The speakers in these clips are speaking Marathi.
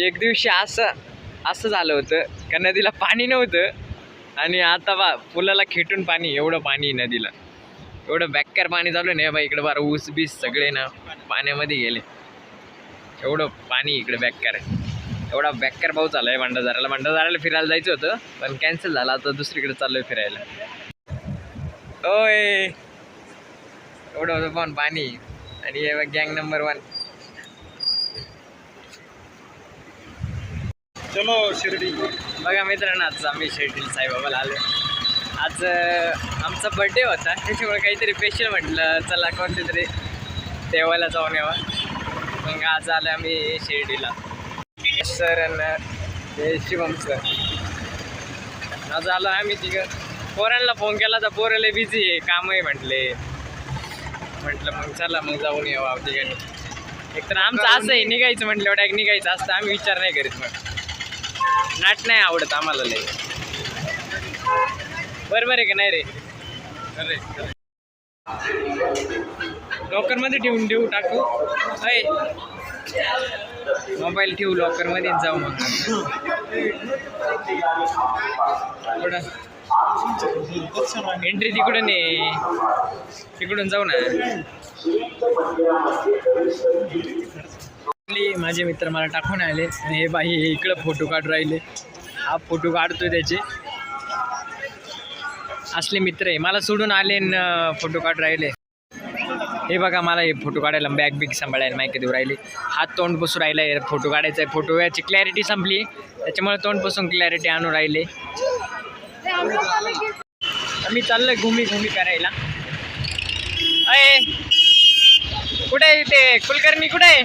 म्हणजे एक दिवशी असं असं झालं होतं का नदीला पाणी नव्हतं आणि आता बा पुलाला खेटून पाणी एवढं पाणी नदीला. एवढं बॅक्कर पाणी चालू नाही बा इकडं बारा ऊस बीस सगळे ना पाण्यामध्ये गेले. एवढं पाणी इकडे बॅक्कर आहे. एवढा बॅक्कर पाऊस आला आहे भंडारदाराला. भंडारदाराला फिरायला जायचं होतं पण कॅन्सल झालं. आता दुसरीकडे चाललोय फिरायला. ओय! एवढं होतं पण पाणी. आणि हे गँग नंबर वन चलो शिर्डी. बघा मित्रांनो आज आम्ही शेटील साईबाबाला आलो आज आमचा बड्डे होता. त्याच्यामुळे काहीतरी स्पेशल म्हटलं चला कोणते तरी देवाला जाऊन यावा. मग आज आलो आम्ही शिर्डीला. सर आणि शिवम सर आज आलो आम्ही तिघं. पोरांना फोन केला तर पोराला बिझी आहे काम आहे म्हटले. म्हटलं मग चला मग जाऊन यावं ठिकाणी एक तर आमचं असं आहे निघायचं म्हटलं एवढ्या निघायचं असतं आम्ही विचार नाही करीत मग. नाट नाही आवडत आम्हाला लय. बरोबर आहे का नाही रे? लॉकरमध्ये ठेवून देऊ टाकू? अय मोबाईल ठेवू लॉकरमध्ये जाऊ मग. एंट्री तिकडून आहे तिकडून जाऊ ना. माझे मित्र मला टाकून आले. आणि हे बाई हे इकडं फोटो काढून राहिले. हा फोटो काढतोय त्याचे. असले मित्र आहे. मला सोडून आले न फोटो काढून राहिले. हे बघा मला हे फोटो काढायला बॅग बिग सांभाळायला माहिती देऊ राहिले. हात तोंड बसून राहिला आहे. फोटो काढायचा आहे. फोटो याची क्लॅरिटी संपली. त्याच्यामुळे तोंड बसून क्लॅरिटी आणून राहिले. मी चाललोय घुमी घुमी करायला. अय! कुठे आहे ते कुलकर्णी कुठे आहे?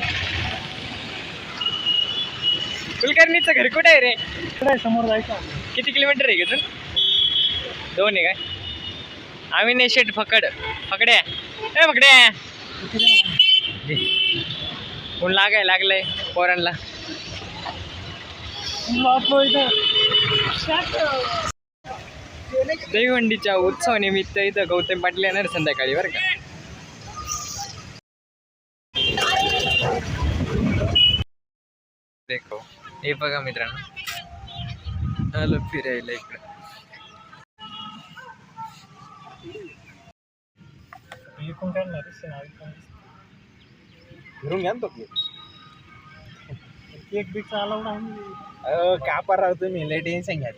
कुलकर्णीचं घर कुठे आहे रे? कुठे समोर जायचं किती किलोमीटर आहे का दोन आहे काय? आम्ही नाही शेट फकड. फकड्या. ए फकड्या. कोण लागाय लागलंय पोरांना दहीहंडीच्या उत्सव निमित्त इथं गौतम पाटील येणार संध्याकाळी बरं का? देखो हे बघा मित्रांनो. आलो फिरायला इकडं. काढणार फिरून घ्या ना तो केक. बिक चालवणार आम्ही का पर राव तुम्ही लय टेन्शन घ्या.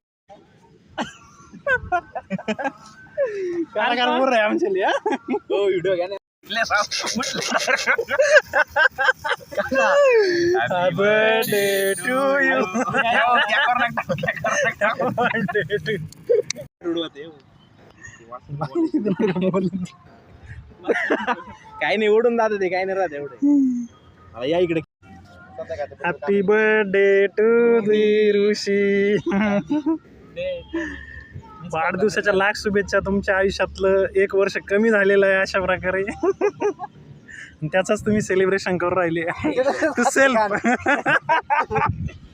कारकार बोल रे आमच्या लिया हो. व्हिडिओ घ्या बर्थडे टू यू काय नाही ओढून जात ते काय नाही राहत एवढे या इकडे happy birthday to the Rishi वाढदिवसाच्या लाख शुभेच्छा तुमच्या आयुष्यातलं एक वर्ष कमी झालेलं आहे अशा प्रकारे. त्याचाच तुम्ही सेलिब्रेशन करू राहिले. सेल्फ